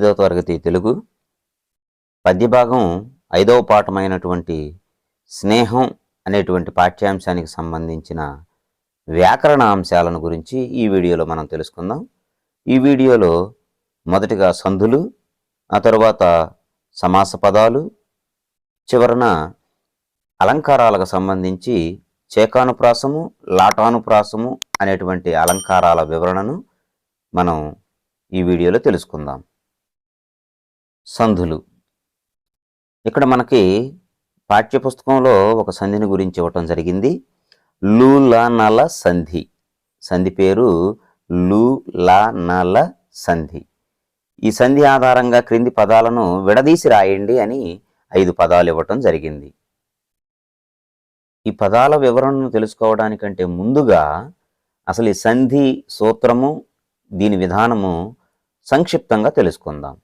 ఎనిమిదవ తరగతి తెలుగు. పద్యభాగం ఐదవ పాఠమైనటువంటి స్నేహం అనేటువంటి పాఠ్యాంశానికి సంబంధించిన వ్యాకరణ అంశాలను గురించి ఈ వీడియోలో మనం తెలుసుకుందాం. ఈ వీడియోలో మొదటిగా సంధులు ఆ తరువాత సమాస పదాలు చివరన అలంకారాలకు సంబంధించి చేకానుప్రాసము లాటానుప్రాసము అనేటువంటి అలంకారాల వివరణను మనం ఈ వీడియోలో తెలుసుకుందాం. సంధులు. ఇక్కడ మనకి పాఠ్యపుస్తకంలో ఒక సంధిని గురించి ఇవ్వటం జరిగింది. లు లా నల సంధి. సంధి పేరు లు లా నల సంధి. ఈ సంధి ఆధారంగా క్రింది పదాలను విడదీసి రాయండి అని ఐదు పదాలు ఇవ్వటం జరిగింది. ఈ పదాల వివరణను తెలుసుకోవడానికంటే ముందుగా అసలు ఈ సంధి సూత్రము దీని విధానము సంక్షిప్తంగా తెలుసుకుందాం.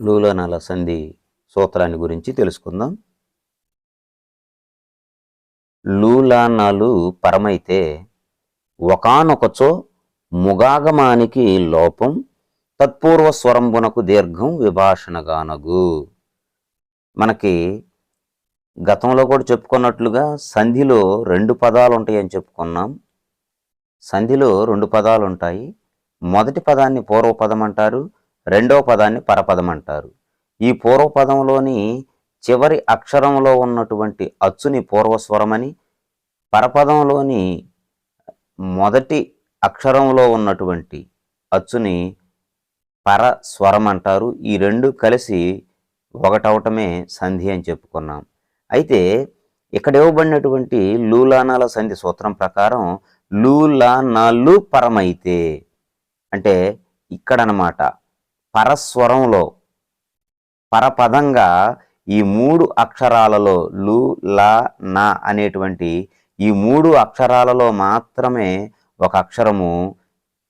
లూలనాల సంధి సూత్రాన్ని గురించి తెలుసుకుందాం. లూలానాలు పరమైతే ఒకానొకచో ముగాగమానికి లోపం తత్పూర్వ స్వరంబునకు దీర్ఘం విభాషణగానగు. మనకి గతంలో కూడా చెప్పుకున్నట్లుగా సంధిలో రెండు పదాలు ఉంటాయని చెప్పుకున్నాం. సంధిలో రెండు పదాలు ఉంటాయి మొదటి పదాన్ని పూర్వపదం అంటారు. రెండవ పదాన్ని పరపదం అంటారు. ఈ పూర్వపదంలోని చివరి అక్షరంలో ఉన్నటువంటి అచ్చుని పూర్వస్వరమని పరపదంలోని మొదటి అక్షరంలో ఉన్నటువంటి అచ్చుని పరస్వరం అంటారు ఈ రెండు కలిసి ఒకటవటమే సంధి అని చెప్పుకున్నాం. అయితే ఇక్కడ ఇవ్వబడినటువంటి లూలానాల సంధి సూత్రం ప్రకారం లూలానాలు పరమైతే అంటే ఇక్కడనమాట పరస్వరంలో పరపదంగా ఈ మూడు అక్షరాలలో లు లా నా అనేటువంటి ఈ మూడు అక్షరాలలో మాత్రమే ఒక అక్షరము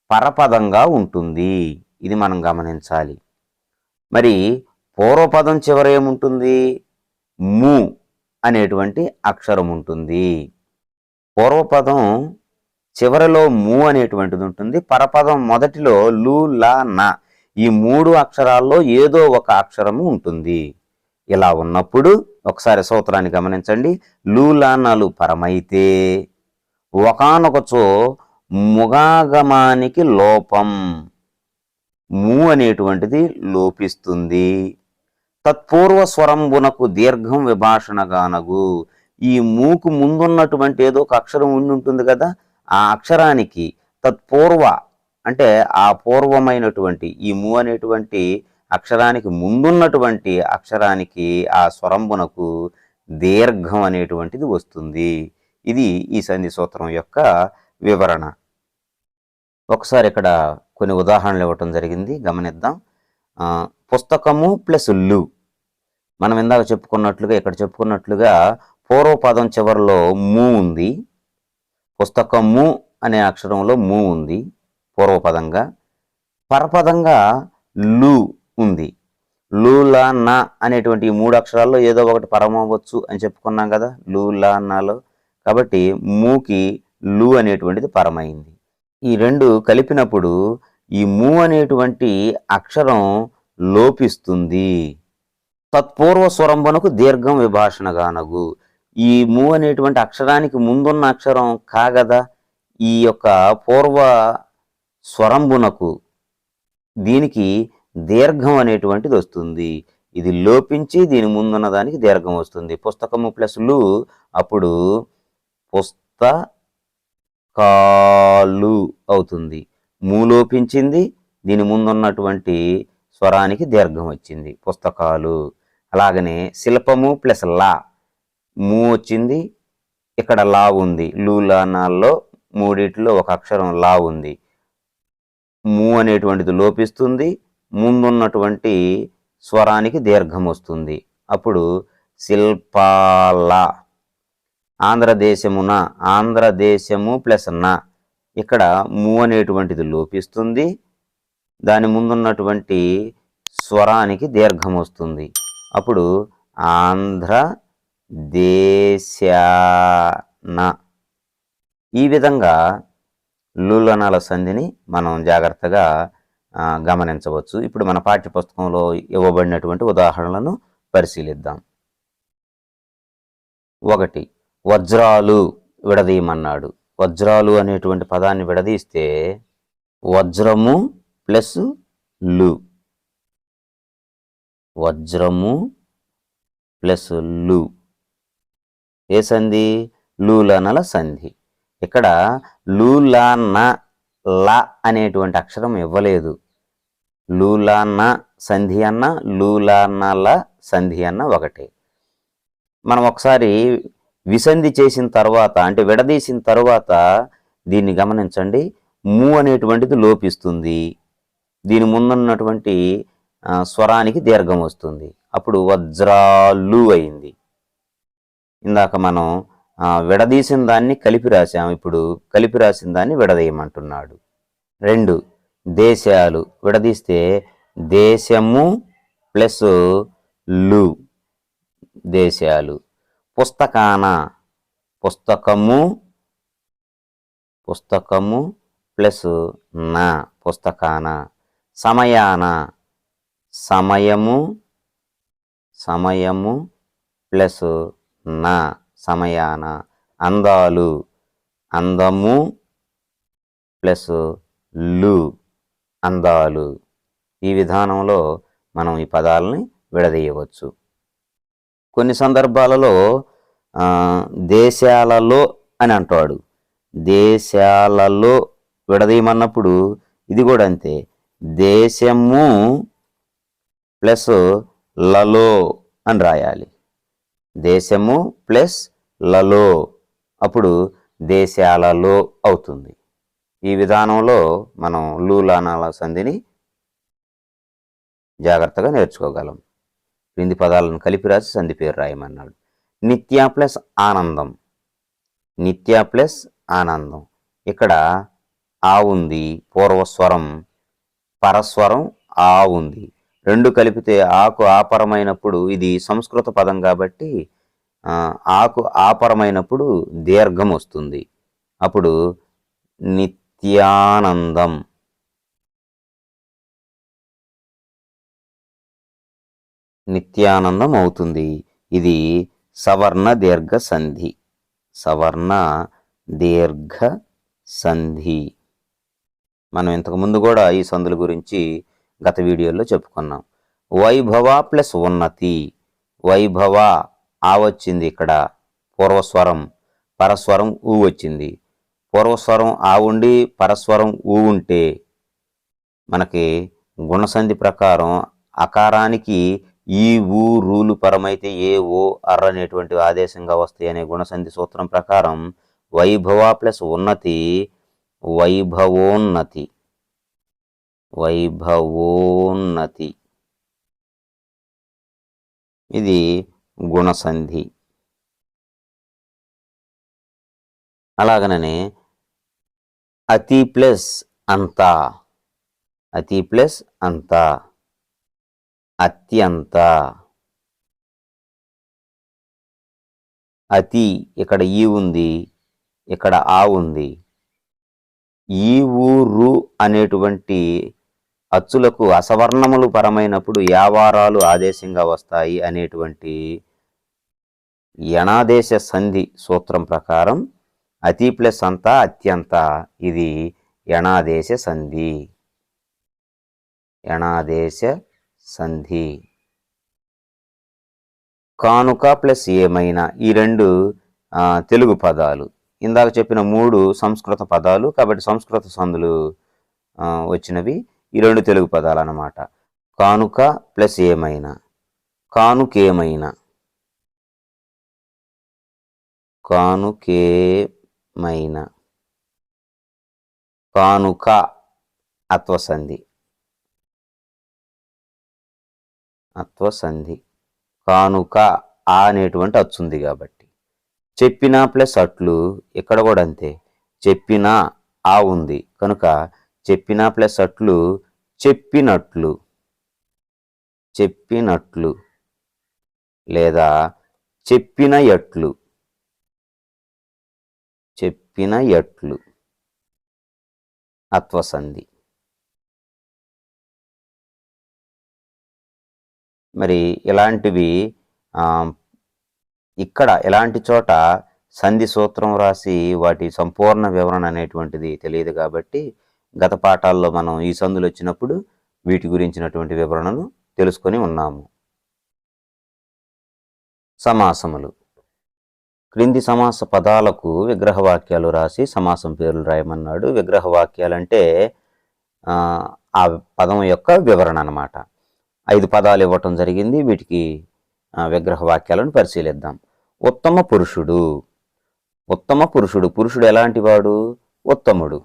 పరపదంగా ఉంటుంది. ఇది మనం గమనించాలి. మరి పూర్వపదం చివర ఏముంటుంది? ము అనేటువంటి అక్షరం ఉంటుంది. పూర్వపదం చివరిలో ము అనేటువంటిది ఉంటుంది. పరపదం మొదటిలో లు లా నా ఈ మూడు అక్షరాల్లో ఏదో ఒక అక్షరము ఉంటుంది. ఇలా ఉన్నప్పుడు ఒకసారి సూత్రాన్ని గమనించండి. లూలానలు పరమైతే ఒకనొకచో ముగాగమానికి లోపం మూ అనేటువంటిది లోపిస్తుంది. తత్పూర్వ స్వరంబునకు దీర్ఘం విభాషణగానగు ఈ మూకు ముందున్నటువంటి ఏదో ఒక అక్షరం ఉండి ఉంటుంది కదా ఆ అక్షరానికి తత్పూర్వ అంటే ఆ పూర్వమైనటువంటి ఈ ము అనేటువంటి అక్షరానికి ముందున్నటువంటి అక్షరానికి ఆ స్వరంబునకు దీర్ఘం అనేటువంటిది వస్తుంది. ఇది ఈ సంధి సూత్రం యొక్క వివరణ. ఒకసారి ఇక్కడ కొన్ని ఉదాహరణలు ఇవ్వటం జరిగింది. గమనిద్దాం. పుస్తకము ప్లస్లు. మనం ఇందాక చెప్పుకున్నట్లుగా ఇక్కడ చెప్పుకున్నట్లుగా పూర్వపదం చివరిలో ము ఉంది. పుస్తకము అనే అక్షరంలో ము ఉంది. పూర్వపదంగా పరపదంగా లు ఉంది. లు లా నా అనేటువంటి ఈ మూడు అక్షరాల్లో ఏదో ఒకటి పరమవచ్చు అని చెప్పుకున్నాం కదా లు లా నాలో. కాబట్టి మూకి లు అనేటువంటిది పరమైంది. ఈ రెండు కలిపినప్పుడు ఈ మూ అనేటువంటి అక్షరం లోపిస్తుంది. తత్పూర్వ స్వరంభనకు దీర్ఘం విభాషణగానగు ఈ మూ అనేటువంటి అక్షరానికి ముందున్న అక్షరం కాగదా ఈ యొక్క పూర్వ స్వరంబునకు దీనికి దీర్ఘం అనేటువంటిది వస్తుంది. ఇది లోపించి దీని ముందున్న దానికి దీర్ఘం వస్తుంది. పుస్తకము ప్లస్లు అప్పుడు పుస్తకాలు అవుతుంది. ము లోపించింది దీని ముందున్నటువంటి స్వరానికి దీర్ఘం వచ్చింది. పుస్తకాలు. అలాగనే శిల్పము ప్లస్ లా. ము వచ్చింది. ఇక్కడ లా ఉంది. లు లా నాల్లో మూడిట్లో ఒక అక్షరం లా ఉంది. ము అనేటువంటిది లోపిస్తుంది ముందున్నటువంటి స్వరానికి దీర్ఘం వస్తుంది. అప్పుడు శిల్పాల ఆంధ్రదేశమున ఆంధ్రదేశము ప్లస్ నా ఇక్కడ ము అనేటువంటిది లోపిస్తుంది దాని ముందున్నటువంటి స్వరానికి దీర్ఘం వస్తుంది. అప్పుడు ఆంధ్ర దేశాన ఈ విధంగా లూలనాల సంధిని మనం జాగ్రత్తగా గమనించవచ్చు. ఇప్పుడు మన పాఠ్యపుస్తకంలో ఇవ్వబడినటువంటి ఉదాహరణలను పరిశీలిద్దాం. ఒకటి వజ్రాలు విడదీయమన్నాడు. వజ్రాలు అనేటువంటి పదాన్ని విడదీస్తే వజ్రము ప్లస్లు. వజ్రము ప్లస్లు. ఏ సంధి? లూలనల సంధి. ఇక్కడ లూలాన ల అనేటువంటి అక్షరం ఇవ్వలేదు. లూలాన సంధి అన్న లూలానల సంధి అన్న ఒకటే. మనం ఒకసారి విసంధి చేసిన తర్వాత అంటే విడదీసిన తర్వాత దీన్ని గమనించండి. మూ అనేటువంటిది లోపిస్తుంది. దీని ముందున్నటువంటి స్వరానికి దీర్ఘం వస్తుంది. అప్పుడు వజ్రాలు అయింది. ఇందాక మనం విడదీసిన దాన్ని కలిపి రాశాం ఇప్పుడు కలిపి రాసిన దాన్ని విడదీయమంటున్నాడు. రెండు దేశాలు విడదీస్తే దేశము ప్లస్లు దేశాలు. పుస్తకాన పుస్తకము పుస్తకము ప్లస్ నా పుస్తకాన. సమయాన సమయము సమయము ప్లస్ నా. సమయాన అందాలు. అందము ప్లస్లు అందాలు. ఈ విధానంలో మనం ఈ పదాలని విడదీయవచ్చు. కొన్ని సందర్భాలలో దేశాలలో అని అంటాడు. దేశాలలో విడదీయమన్నప్పుడు ఇది కూడా అంతే. దేశము ప్లస్లలో అని రాయాలి. దేశము ప్లస్లలో. అప్పుడు దేశాలలో అవుతుంది. ఈ విధానంలో మనం లూలానాల సంధిని జాగ్రత్తగా నేర్చుకోగలం. క్రింది పదాలను కలిపి రాసి సంధి పేరు రాయమన్నాడు. నిత్య ప్లస్ ఆనందం. నిత్య ప్లస్ ఆనందం. ఇక్కడ ఆ ఉంది పూర్వస్వరం పరస్వరం ఆ ఉంది. రెండు కలిపితే ఆకు ఆపరమైనప్పుడు ఇది సంస్కృత పదం కాబట్టి ఆకు ఆపరమైనప్పుడు దీర్ఘం వస్తుంది. అప్పుడు నిత్యానందం. నిత్యానందం అవుతుంది. ఇది సవర్ణ దీర్ఘ సంధి. సవర్ణ దీర్ఘ సంధి. మనం ఇంతకు ముందు కూడా ఈ సంధుల గురించి గత వీడియోలో చెప్పుకున్నాం. వైభవ ప్లస్ ఉన్నతి. వైభవ ఆ వచ్చింది ఇక్కడ. పూర్వస్వరం పరస్వరం ఊ వచ్చింది. పూర్వస్వరం ఆ ఉండి పరస్వరం ఊ ఉంటే మనకి గుణసంధి ప్రకారం అకారానికి ఈ ఊ రూలు పరమైతే ఏ ఓ అర్ర అనేటువంటి ఆదేశంగా వస్తాయి అనే గుణసంధి సూత్రం ప్రకారం వైభవ ప్లస్ ఉన్నతి వైభవోన్నతి. వైభవోన్నతి. ఇది గుణసంధి. అలాగనే అతి ప్లస్ అంతా అతి ప్లస్ అంతా అత్యంత. అతి ఇక్కడ ఈ ఉంది ఇక్కడ ఆ ఉంది. ఈ ఊరు అనేటువంటి అచ్చులకు అసవర్ణములు పరమైనప్పుడు యావారాలు ఆదేశంగా వస్తాయి అనేటువంటి యణాదేశ సంధి సూత్రం ప్రకారం అతి ప్లస్ అంతా అత్యంత. ఇది యణాదేశ సంధి. యణాదేశ సంధి. కానుక ప్లస్ ఏమైనా ఈ రెండు తెలుగు పదాలు. ఇందాక చెప్పిన మూడు సంస్కృత పదాలు కాబట్టి సంస్కృత సందులు వచ్చినవి. ఈ రెండు తెలుగు పదాలు అన్నమాట కానుక ప్లస్ ఏమైనా. కానుకేమైనా. కానుకేమైనా. కానుక అత్వసంధి. అత్వసంధి. కానుక ఆ అనేటువంటి అచ్చుంది కాబట్టి. చెప్పిన ప్లస్ అట్లు ఇక్కడ కూడా అంతే. చెప్పిన ఆ ఉంది. కనుక చెప్పినా ప్లస్ అట్లు చెప్పినట్లు చెప్పినట్లు లేదా చెప్పిన ఎట్లు చెప్పిన ఎట్లు అత్వసంధి. మరి ఇలాంటివి ఇక్కడ ఇలాంటి చోట సంధి సూత్రం రాసి వాటి సంపూర్ణ వివరణ అనేటువంటిది తెలియదు కాబట్టి గత పాఠాల్లో మనం ఈ సందులు వచ్చినప్పుడు వీటి గురించినటువంటి వివరణను తెలుసుకొని ఉన్నాము. సమాసములు. క్రింది సమాస పదాలకు విగ్రహ వాక్యాలు రాసి సమాసం పేర్లు రాయమన్నాడు. విగ్రహ వాక్యాలంటే ఆ, పదం యొక్క వివరణ అన్నమాట. ఐదు పదాలు ఇవ్వటం జరిగింది. వీటికి విగ్రహవాక్యాలను విగ్రహ వాక్యాలను పరిశీలిద్దాం. ఉత్తమ పురుషుడు. ఉత్తమ పురుషుడు. పురుషుడు ఎలాంటి వాడు ఉత్తముడు.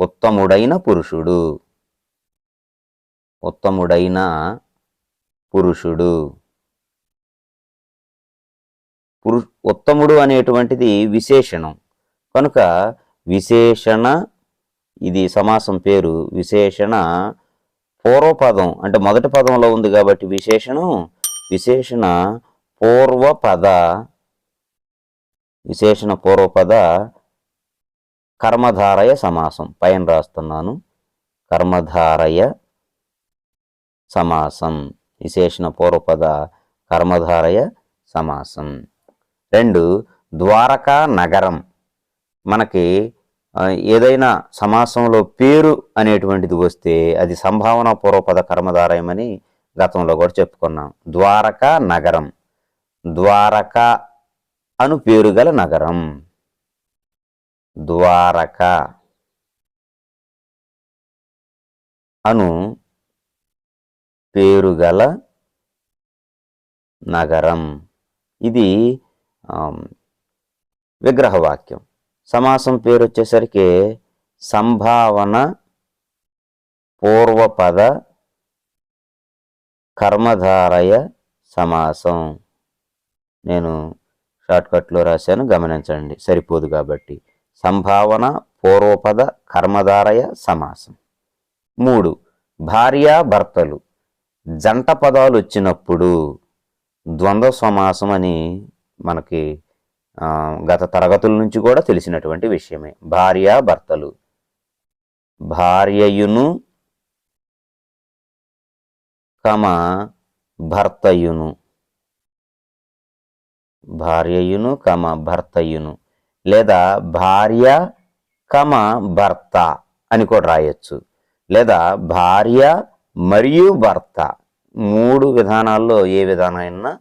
ఉత్తముడైన పురుషుడు. ఉత్తముడైన పురుషుడు. పురు ఉత్తముడు అనేటువంటిది విశేషణం. కనుక విశేషణ ఇది సమాసం పేరు విశేషణ పూర్వపదం అంటే మొదటి పదంలో ఉంది కాబట్టి విశేషణం విశేషణ పూర్వపద. విశేషణ పూర్వపద కర్మధారయ సమాసం. పైన రాస్తున్నాను. కర్మధారయ సమాసం. విశేషణ పూర్వపద కర్మధారయ సమాసం. రెండు ద్వారకా నగరం. మనకి ఏదైనా సమాసంలో పేరు అనేటువంటిది వస్తే అది సంభావన పూర్వపద కర్మధారయమని గతంలో కూడా చెప్పుకున్నాం. ద్వారకా నగరం. ద్వారక అను పేరు గల నగరం. ద్వారక అను పేరుగల నగరం. ఇది విగ్రహవాక్యం. సమాసం పేరు వచ్చేసరికి సంభావన పూర్వపద కర్మధారయ సమాసం. నేను షార్ట్కట్లో రాశాను గమనించండి. సరిపోదు కాబట్టి. సంభావన పూర్వపద కర్మధారయ సమాసం. మూడు భార్యాభర్తలు జంట పదాలు వచ్చినప్పుడు ద్వంద్వ సమాసం అని మనకి గత తరగతుల నుంచి కూడా తెలిసినటువంటి విషయమే. భార్యాభర్తలు భార్యయును కమ భర్తయును. భార్యయును కమ భర్తయును. లేదా భార్య కమ భర్త అని కూడా రాయొచ్చు. లేదా భార్య మరియు భర్త మూడు విధానాల్లో ఏ విధానమైనా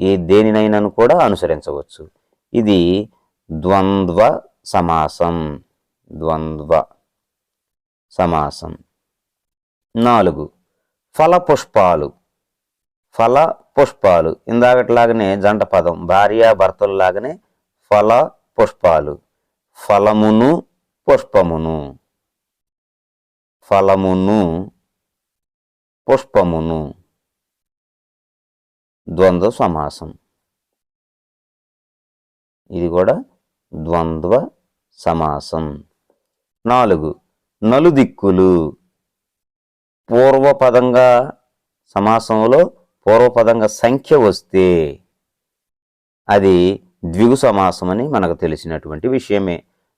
ఏ దేనినైనాను కూడా అనుసరించవచ్చు. ఇది ద్వంద్వ సమాసం. ద్వంద్వ సమాసం. నాలుగు ఫల పుష్పాలు ఫల పుష్పాలు ఇందాకట్లాగనే జంట పదం. భార్య భర్తలు లాగానే ఫల పుష్పాలు. ఫలమును పుష్పమును. ఫలమును పుష్పమును. ద్వంద్వ సమాసం. ఇది కూడా ద్వంద్వ సమాసం. నాలుగు నలుదిక్కులు. పూర్వపదంగా సమాసంలో పూర్వపదంగా సంఖ్య వస్తే అది ద్విగు సమాసం అని మనకు తెలిసినటువంటి విషయమే.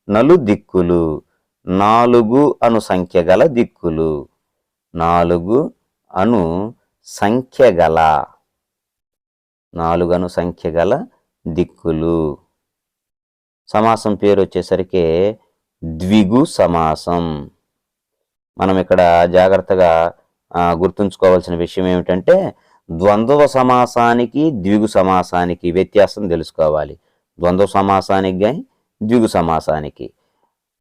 నలు దిక్కులు నాలుగు అను సంఖ్య గల దిక్కులు నాలుగు అను సంఖ్య గల నాలుగు అను సంఖ్య గల దిక్కులు. సమాసం పేరు వచ్చేసరికి ద్విగు సమాసం. మనం ఇక్కడ జాగ్రత్తగా గుర్తుంచుకోవాల్సిన విషయం ఏమిటంటే ద్వంద్వ సమాసానికి ద్విగు సమాసానికి వ్యత్యాసం తెలుసుకోవాలి. ద్వంద్వ సమాసానికి కానీ ద్విగు సమాసానికి.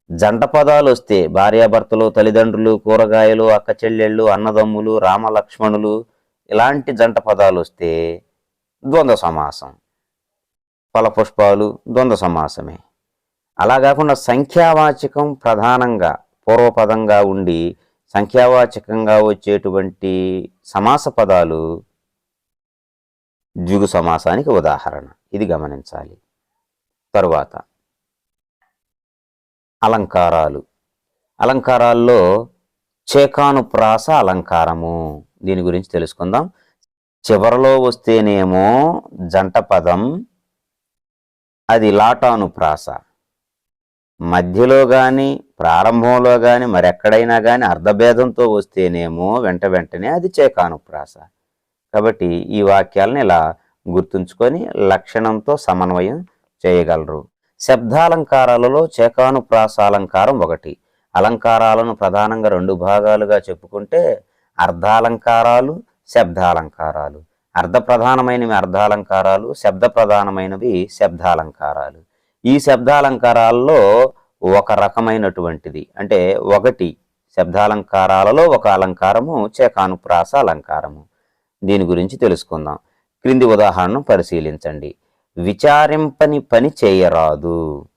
జంట పదాలు వస్తే భార్యాభర్తలు తల్లిదండ్రులు కూరగాయలు అక్క చెల్లెళ్ళు అన్నదమ్ములు రామలక్ష్మణులు ఇలాంటి జంట పదాలు వస్తే ద్వంద్వ సమాసం. ఫలపుష్పాలు ద్వంద్వ సమాసమే. అలా కాకుండా సంఖ్యావాచకం ప్రధానంగా పూర్వపదంగా ఉండి సంఖ్యావాచకంగా వచ్చేటువంటి సమాస పదాలు ద్విగు సమాసానికి ఉదాహరణ. ఇది గమనించాలి. తరువాత. అలంకారాలు. అలంకారాల్లో చేకానుప్రాస అలంకారము. దీని గురించి తెలుసుకుందాం. చివరలో వస్తేనేమో జంట పదం. అది లాటానుప్రాస. మధ్యలో కానీ ప్రారంభంలో కానీ మరెక్కడైనా కానీ అర్ధభేదంతో వస్తేనేమో వెంట వెంటనే అది చేకానుప్రాస. కాబట్టి ఈ వాక్యాలను ఇలా గుర్తుంచుకొని లక్షణంతో సమన్వయం చేయగలరు. శబ్దాలంకారాలలో చేకానుప్రాసాలంకారం ఒకటి. అలంకారాలను ప్రధానంగా రెండు భాగాలుగా చెప్పుకుంటే అర్ధాలంకారాలు శబ్దాలంకారాలు. అర్ధ ప్రధానమైనవి అర్ధాలంకారాలు శబ్ద ప్రధానమైనవి శబ్దాలంకారాలు. ఈ శబ్దాలంకారాల్లో ఒక రకమైనటువంటిది అంటే ఒకటి శబ్దాలంకారాలలో ఒక అలంకారము చేకానుప్రాస అలంకారము. దీని గురించి తెలుసుకుందాం. క్రింది ఉదాహరణను పరిశీలించండి. విచారింపని పని చేయరాదు.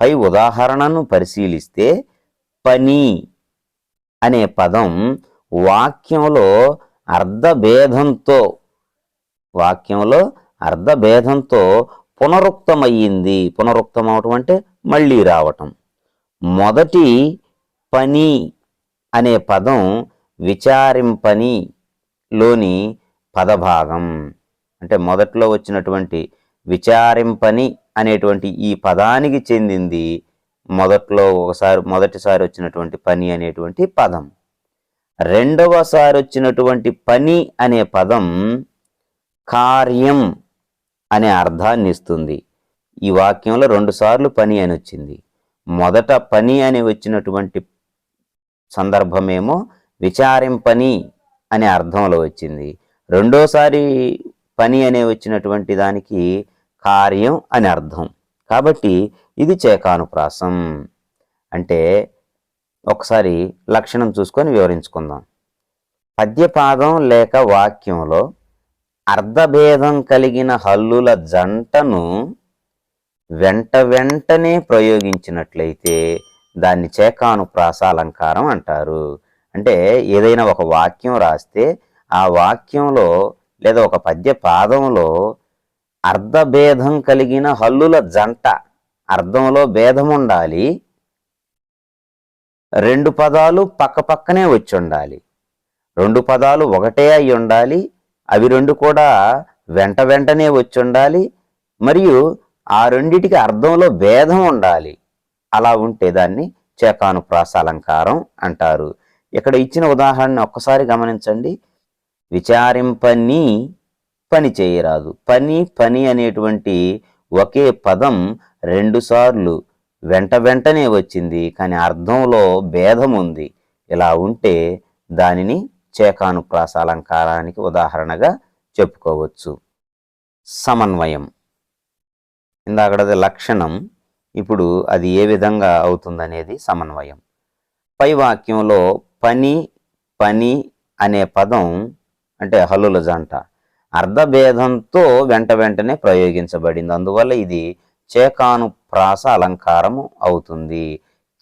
పై ఉదాహరణను పరిశీలిస్తే పని అనే పదం వాక్యంలో అర్ధభేదంతో వాక్యంలో అర్ధభేదంతో పునరుక్తమయ్యింది. పునరుక్తం అవటం అంటే మళ్ళీ రావటం. మొదటి పని అనే పదం విచారింపని లోని పదభాగం. అంటే మొదట్లో వచ్చినటువంటి విచారింపని అనేటువంటి ఈ పదానికి చెందింది మొదట్లో ఒకసారి మొదటిసారి వచ్చినటువంటి పని అనేటువంటి పదం. రెండవసారి వచ్చినటువంటి పని అనే పదం కార్యం అనే అర్థాన్ని ఇస్తుంది. ఈ వాక్యంలో రెండుసార్లు పని అని వచ్చింది. మొదట పని అని వచ్చినటువంటి సందర్భమేమో విచారింపని అనే అర్థంలో వచ్చింది. రెండోసారి పని అనే వచ్చినటువంటి దానికి కార్యం అని అర్థం. కాబట్టి ఇది చేకానుప్రాసం. అంటే ఒకసారి లక్షణం చూసుకొని వివరించుకుందాం. పద్యపాదం లేక వాక్యంలో అర్ధభేదం కలిగిన హల్లుల జంటను వెంట వెంటనే ప్రయోగించినట్లయితే దాన్ని చేకానుప్రాస అలంకారం అంటారు. అంటే ఏదైనా ఒక వాక్యం రాస్తే ఆ వాక్యంలో లేదా ఒక పద్య పాదంలో అర్ధభేదం కలిగిన హల్లుల జంట అర్థంలో భేదం ఉండాలి. రెండు పదాలు పక్కపక్కనే వచ్చి ఉండాలి. రెండు పదాలు ఒకటే అయి ఉండాలి. అవి రెండు కూడా వెంట వెంటనే వచ్చి ఉండాలి. మరియు ఆ రెండిటికి అర్థంలో భేదం ఉండాలి. అలా ఉంటే దాన్ని చేకాను ప్రాసాలంకారం అంటారు. ఇక్కడ ఇచ్చిన ఉదాహరణ ఒక్కసారి గమనించండి. విచారింపని పని చేయరాదు. పని పని అనేటువంటి ఒకే పదం రెండుసార్లు వెంట వెంటనే వచ్చింది. కానీ అర్థంలో భేదం ఉంది. ఇలా ఉంటే దానిని చేకానుప్రాస అలంకారానికి ఉదాహరణగా చెప్పుకోవచ్చు. సమన్వయం. ఇందాకడది లక్షణం. ఇప్పుడు అది ఏ విధంగా అవుతుందనేది సమన్వయం. పై వాక్యంలో పని పని అనే పదం అంటే హల్లుల జంట అర్ధభేదంతో వెంట వెంటనే ప్రయోగించబడింది. అందువల్ల ఇది చేకానుప్రాస అలంకారము అవుతుంది.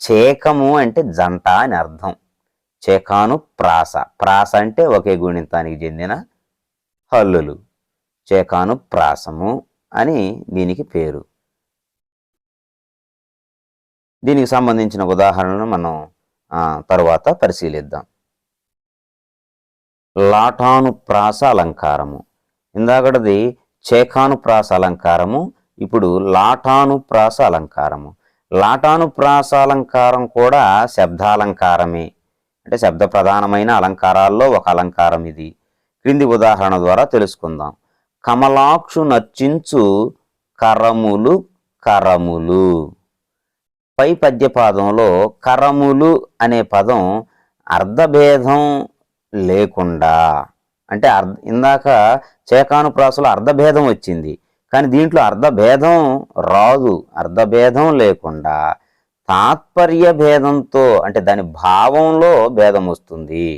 చేకము అంటే జంట అని అర్థం. చేకాను ప్రాస. ప్రాస అంటే ఒకే గుణితానికి చెందిన హల్లులు. చేకాను ప్రాసము అని దీనికి పేరు. దీనికి సంబంధించిన ఉదాహరణను మనం తరువాత పరిశీలిద్దాం. లాఠాను ప్రాస అలంకారము. ఇందాకటిది చేకాను ప్రాస అలంకారము ఇప్పుడు లాఠాను ప్రాస అలంకారము. లాఠాను ప్రాస అలంకారం కూడా శబ్దాలంకారమే. అంటే శబ్ద ప్రధానమైన అలంకారాల్లో ఒక అలంకారం ఇది. క్రింది ఉదాహరణ ద్వారా తెలుసుకుందాం. కమలాక్షు నర్చించు కరములు కరములు. పై పద్యపాదంలో కరములు అనే పదం అర్ధభేదం లేకుండా అంటే అర్ధ ఇందాక చేకానుప్రాసలో అర్ధభేదం వచ్చింది కానీ దీంట్లో అర్ధభేదం రాదు అర్ధభేదం లేకుండా తాత్పర్య భేదంతో అంటే దాని భావంలో భేదం వస్తుంది.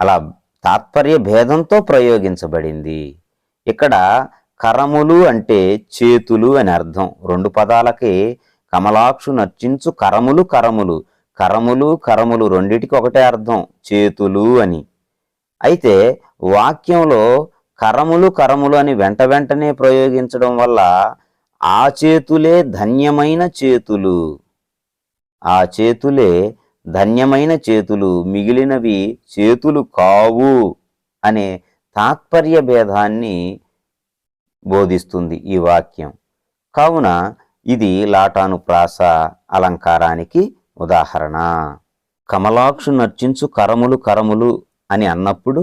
అలా తాత్పర్య భేదంతో ప్రయోగించబడింది. ఇక్కడ కరములు అంటే చేతులు అని అర్థం రెండు పదాలకి కమలాక్షు నర్చించు కరములు కరములు కరములు కరములు రెండిటికి ఒకటే అర్థం చేతులు అని. అయితే వాక్యంలో కరములు కరములు అని వెంట వెంటనే ప్రయోగించడం వల్ల ఆ చేతులే ధన్యమైన చేతులు. ఆ చేతులే ధన్యమైన చేతులు మిగిలినవి చేతులు కావు అనే తాత్పర్య భేదాన్ని బోధిస్తుంది ఈ వాక్యం. కావున ఇది లాటాను ప్రాస అలంకారానికి ఉదాహరణ. కమలాక్షు నర్చించు కరములు కరములు అని అన్నప్పుడు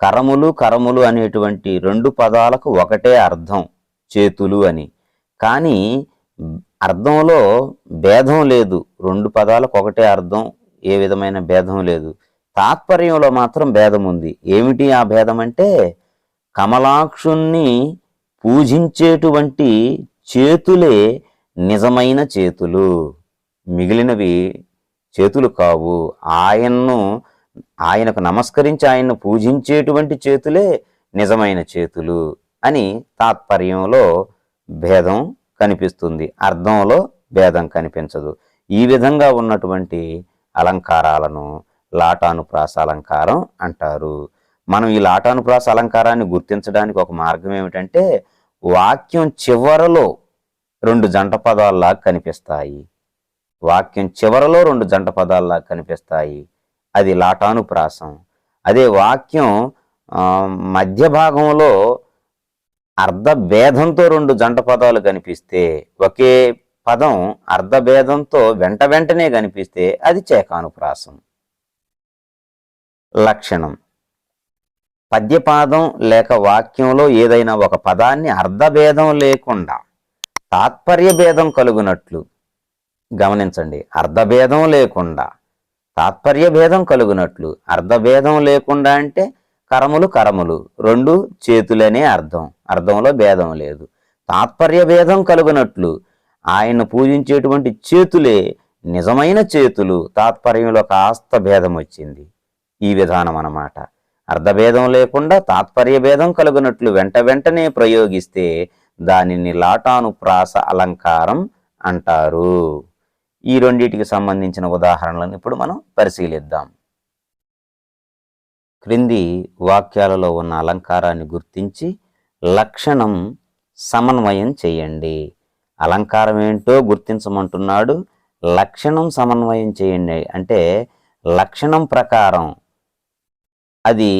కరములు కరములు అనేటువంటి రెండు పదాలకు ఒకటే అర్థం చేతులు అని. కానీ అర్థంలో భేదం లేదు. రెండు పదాలకు ఒకటే అర్థం ఏ విధమైన భేదం లేదు. తాత్పర్యంలో మాత్రం భేదం ఉంది. ఏమిటి ఆ భేదం అంటే కమలాక్షుణ్ణి పూజించేటువంటి చేతులే నిజమైన చేతులు. మిగిలినవి చేతులు కావు. ఆయన్ను ఆయనకు నమస్కరించి ఆయన్ను పూజించేటువంటి చేతులే నిజమైన చేతులు అని తాత్పర్యంలో భేదం కనిపిస్తుంది. అర్థంలో భేదం కనిపించదు. ఈ విధంగా ఉన్నటువంటి అలంకారాలను లాటానుప్రాస అలంకారం అంటారు. మనం ఈ లాటానుప్రాస అలంకారాన్ని గుర్తించడానికి ఒక మార్గం ఏమిటంటే వాక్యం చివరలో రెండు జంట పదాల్లా కనిపిస్తాయి. వాక్యం చివరలో రెండు జంట పదాల్లా కనిపిస్తాయి. అది లాటానుప్రాసం అదే వాక్యం మధ్య భాగంలో అర్ధ భేదంతో రెండు జంట పదాలు కనిపిస్తే ఒకే పదం అర్ధ భేదంతో వెంట వెంటనే కనిపిస్తే అది చేకానుప్రాసం లక్షణం. పద్యపాదం లేక వాక్యంలో ఏదైనా ఒక పదాన్ని అర్ధభేదం లేకుండా తాత్పర్య భేదం కలుగునట్లు గమనించండి. అర్ధభేదం లేకుండా తాత్పర్య భేదం కలుగునట్లు. అర్ధభేదం లేకుండా అంటే కరములు కరములు రెండు చేతులనే అర్థం. అర్థంలో భేదం లేదు. తాత్పర్య భేదం కలుగునట్లు ఆయన పూజించేటువంటి చేతులే నిజమైన చేతులు. తాత్పర్యంలో కాస్త భేదం వచ్చింది. ఈ విధానం అన్నమాట. అర్ధభేదం లేకుండా తాత్పర్య భేదం కలుగునట్లు. వెంట వెంటనే ప్రయోగిస్తే దానిని లాటానుప్రాస అలంకారం అంటారు. ఈ రెండిటికి సంబంధించిన ఉదాహరణలను ఇప్పుడు మనం పరిశీలిద్దాం. క్రింది వాక్యాలలో ఉన్న అలంకారాన్ని గుర్తించి లక్షణం సమన్వయం చేయండి. అలంకారం ఏంటో గుర్తించమంటున్నాడు. లక్షణం సమన్వయం చేయండి. అంటే లక్షణం ప్రకారం అది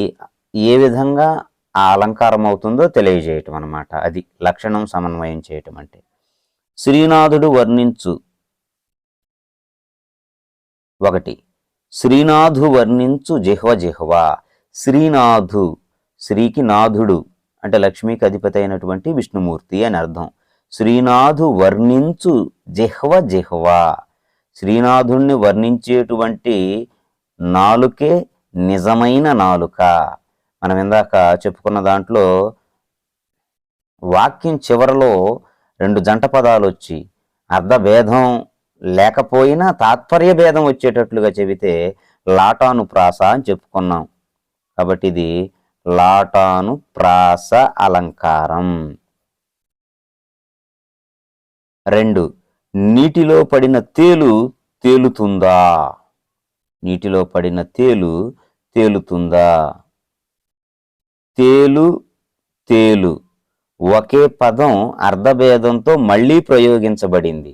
ఏ విధంగా ఆ అలంకారం అవుతుందో తెలియజేయటం అనమాట అది లక్షణం సమన్వయం చేయటం అంటే. శ్రీనాథుడు వర్ణించు ఒకటి. శ్రీనాథు వర్ణించు జిహ్వ జిహ్వ. శ్రీనాథు శ్రీకి నాథుడు అంటే లక్ష్మీకి అధిపతి అయినటువంటి విష్ణుమూర్తి అని అర్థం. శ్రీనాథు వర్ణించు జిహ్వ జిహ్వ. శ్రీనాథుణ్ణి వర్ణించేటువంటి నాలుకే నిజమైన నాలుక. మనం ఇందాక చెప్పుకున్న దాంట్లో వాక్యం చివరలో రెండు జంట పదాలు వచ్చి అర్ధభేదం లేకపోయినా తాత్పర్య భేదం వచ్చేటట్లుగా చెబితే లాటాను ప్రాస అని చెప్పుకున్నాం. కాబట్టి ఇది లాటాను ప్రాస అలంకారం. రెండు నీటిలో పడిన తేలు తేలుతుందా? నీటిలో పడిన తేలు తేలుతుందా? తేలు తేలు. ఒకే పదం అర్ధభేదంతో మళ్ళీ ప్రయోగించబడింది.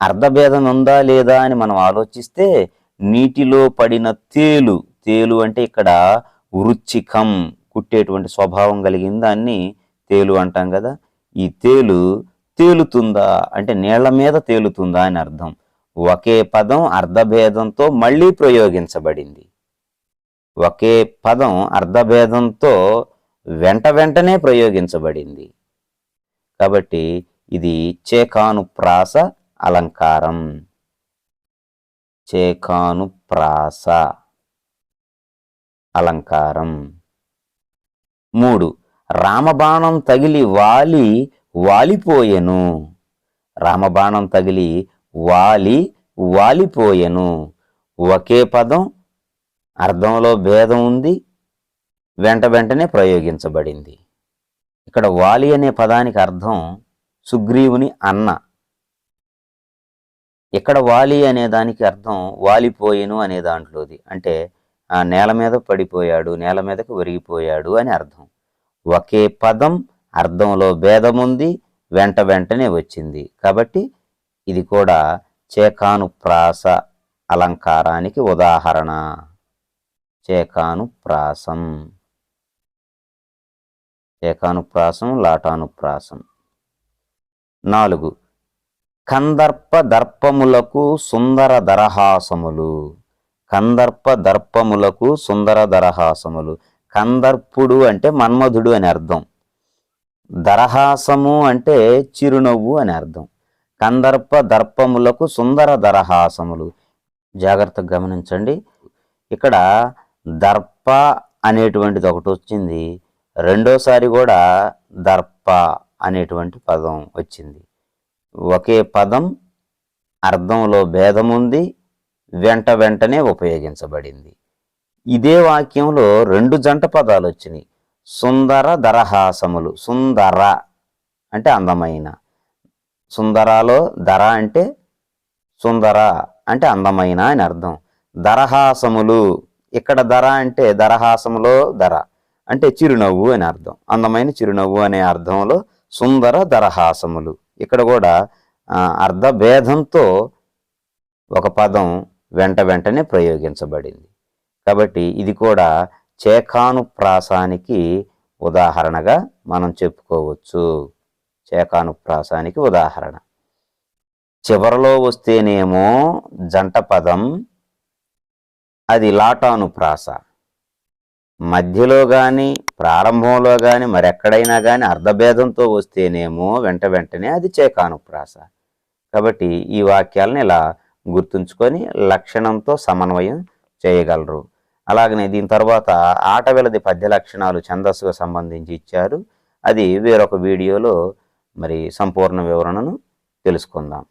అర్ధభేదం ఉందా లేదా అని మనం ఆలోచిస్తే నీటిలో పడిన తేలు తేలు అంటే ఇక్కడ వృచ్చికం కుట్టేటువంటి స్వభావం కలిగిన దాన్ని తేలు అంటాం కదా. ఈ తేలు తేలుతుందా అంటే నీళ్ళ మీద తేలుతుందా అని అర్థం. ఒకే పదం అర్ధభేదంతో మళ్ళీ ప్రయోగించబడింది. ఒకే పదం అర్ధభేదంతో వెంట వెంటనే ప్రయోగించబడింది. కాబట్టి ఇది చేకానుప్రాస అలంకారం. చేకానుప్రాస అలంకారం. మూడు రామబాణం తగిలి వాలి వాలిపోయెను. రామబాణం తగిలి వాలి వాలిపోయెను. ఒకే పదం అర్థంలో భేదం ఉంది వెంట వెంటనే ప్రయోగించబడింది. ఇక్కడ వాలి అనే పదానికి అర్థం సుగ్రీవుని అన్న. ఇక్కడ వాలి అనే దానికి అర్థం వాలిపోయెను అనే దాంట్లోది. అంటే ఆ నేల మీద పడిపోయాడు నేల మీదకు ఒరిగిపోయాడు అని అర్థం. ఒకే పదం అర్థంలో భేదం ఉంది వెంట వెంటనే వచ్చింది. కాబట్టి ఇది కూడా చేకానుప్రాస అలంకారానికి ఉదాహరణ. చేకానుప్రాసం ఏకానుప్రాసం లాటానుప్రాసం. నాలుగు. కందర్ప దర్పములకు సుందర దరహాసములు. కందర్ప దర్పములకు సుందర దరహాసములు. కందర్పుడు అంటే మన్మధుడు అని అర్థం. దరహాసము అంటే చిరునవ్వు అని అర్థం. కందర్ప దర్పములకు సుందర దరహాసములు. జాగ్రత్తగా గమనించండి. ఇక్కడ దర్ప అనేటువంటిది ఒకటి వచ్చింది. రెండోసారి కూడా దర్ప అనేటువంటి పదం వచ్చింది. ఒకే పదం అర్థంలో భేదం ఉంది వెంట వెంటనే ఉపయోగించబడింది. ఇదే వాక్యంలో రెండు జంట పదాలు వచ్చినాయి. సుందర దరహాసములు సుందర అంటే అందమైన. సుందరాలో దర అంటే సుందర అంటే అందమైన అని అర్థం. దరహాసములు ఇక్కడ ధర అంటే దరహాసములో ధర అంటే చిరునవ్వు అని అర్థం. అందమైన చిరునవ్వు అనే అర్థంలో సుందర దరహాసములు. ఇక్కడ కూడా అర్ధ భేదంతో ఒక పదం వెంట వెంటనే ప్రయోగించబడింది. కాబట్టి ఇది కూడా చేకానుప్రాసానికి ఉదాహరణగా మనం చెప్పుకోవచ్చు. చేకానుప్రాసానికి ఉదాహరణ. చివరలో వస్తేనేమో జంట పదం అది లాటానుప్రాస మధ్యలో కానీ ప్రారంభంలో కానీ మరెక్కడైనా కానీ అర్ధభేదంతో వస్తేనేమో వెంట వెంటనే అది చేకానుప్రాస కాబట్టి ఈ వాక్యాలను ఇలా గుర్తుంచుకొని లక్షణంతో సమన్వయం చేయగలరు. అలాగనే దీని తర్వాత ఆట వెలది పద్య లక్షణాలు ఛందస్సుకు సంబంధించి ఇచ్చారు. అది వేరొక వీడియోలో మరి సంపూర్ణ వివరణను తెలుసుకుందాం.